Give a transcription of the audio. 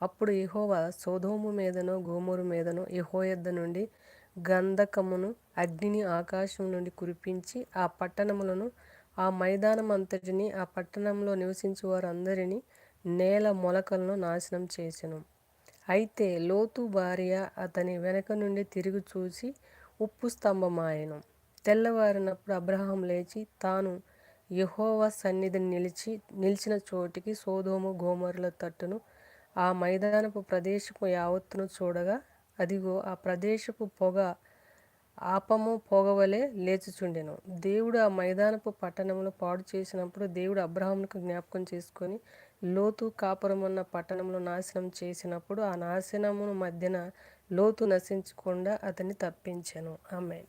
అప్పుడు యెహోవా సొదొమ మీదను గోమూరు మీదను యెహోవా నుండి గంధకమును అగ్నిని ఆకాశం నుండి కురిపించి ఆ పట్టణములను ఆ మైదానమంతటిని ఆ పట్టణంలో నివసించు వారందరినీ నేల మొలకలను నాశనం చేసెను. అయితే లోతు భార్య అతని వెనక నుండి తిరిగి చూసి ఉప్పు స్తంభమాయను. తెల్లవారినప్పుడు అబ్రహాం లేచి తాను యెహోవా సన్నిధిని నిలిచి నిలిచిన చోటికి సోదోము గోమరుల తట్టును ఆ మైదానపు ప్రదేశము యావత్తును చూడగా అదిగో ఆ ప్రదేశపు పొగ ఆపము పొగవలే లేచుచుండెను. దేవుడు ఆ మైదానపు పట్టణములు పాడు చేసినప్పుడు దేవుడు అబ్రహాములకు జ్ఞాపకం చేసుకొని లోతు కాపురమున్న పట్టణములు నాశనం చేసినప్పుడు ఆ నాశనమును మధ్యన లోతు నశించకుండా అతన్ని తప్పించాను. ఆమె